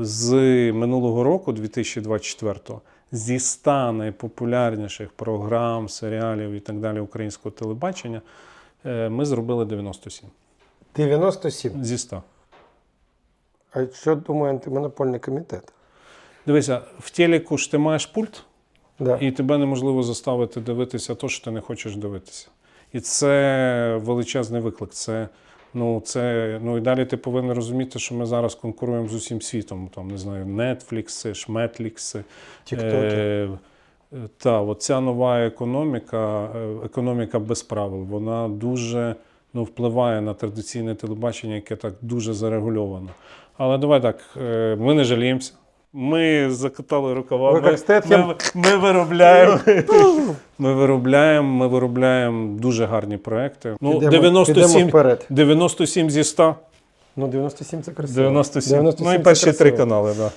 з минулого року, 2024, зі 100 найпопулярніших програм, серіалів і так далі українського телебачення, е, ми зробили 97 97. зі 100. А що думає антимонопольний комітет? Дивися, в телеку ж ти маєш пульт, Да. і тебе неможливо заставити дивитися те, що ти не хочеш дивитися. І це величезний виклик. Це, ну, це, ну і далі ти повинен розуміти, що ми зараз конкуруємо з усім світом. Там, не знаю, Netflix, Шметлікси. Е, та, оця нова економіка, е, економіка без правил, вона дуже ну, впливає на традиційне телебачення, яке так дуже зарегульовано. Але давай так, е, ми не жаліємося. Ми закатали рукава. Ми, ми, ми виробляємо. Ми виробляємо, ми виробляємо дуже гарні проекти. Ну, Підемо- 97, підемо 97 зі 100. Ну, 97 це красиво. 97. 97 ну і перші три канали, так. Да.